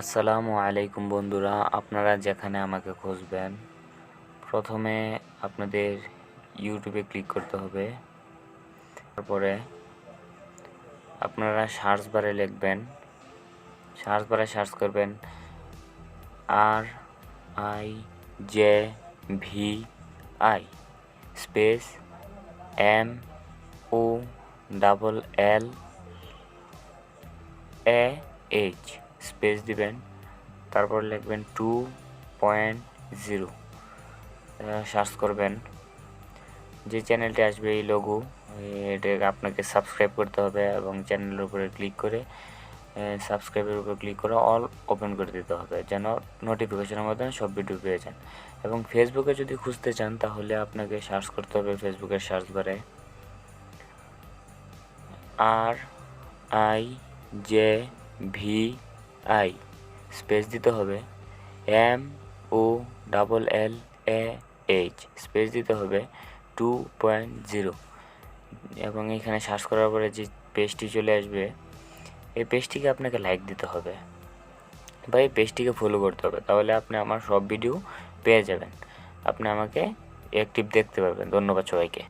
আসসালামু আলাইকুম বন্ধুরা, আপনারা যেখানে আমাকে খুঁজবেন, প্রথমে আপনাদের ইউটিউবে ক্লিক করতে হবে। তারপরে আপনারা সার্চ বারে লিখবেন সার্চ বারে সার্চ করবেন R I J V I space M O double L A H space দিবেন, তারপর লিখবেন টু পয়েন্ট জিরো সার্চ করবেন। যে চ্যানেলটি আসবে এই লোগো এটাকে আপনাকে সাবস্ক্রাইব করতে হবে এবং চ্যানেলের উপরে ক্লিক করে সাবস্ক্রাইবের উপর ক্লিক করে অল ওপেন করে দিতে হবে, যেন নোটিফিকেশনের মাধ্যমে সব ভিডিও পেয়ে যান। এবং ফেসবুকে যদি খুঁজতে চান, তাহলে আপনাকে সার্চ করতে হবে ফেসবুকের সার্চ বারে R I J V I, space দিতে হবে M O double L A H, space দিতে হবে টু পয়েন্ট জিরো। এবং এখানে সার্চ করার পরে যে পেজটি চলে আসবে, এই পেজটিকে আপনাকে লাইক দিতে হবে বা এই পেজটিকে ফলো করতে হবে। তাহলে আপনি আমার সব ভিডিও পেয়ে যাবেন। আপনি আমাকে অ্যাক্টিভ দেখতে পারবেন। ধন্যবাদ সবাইকে।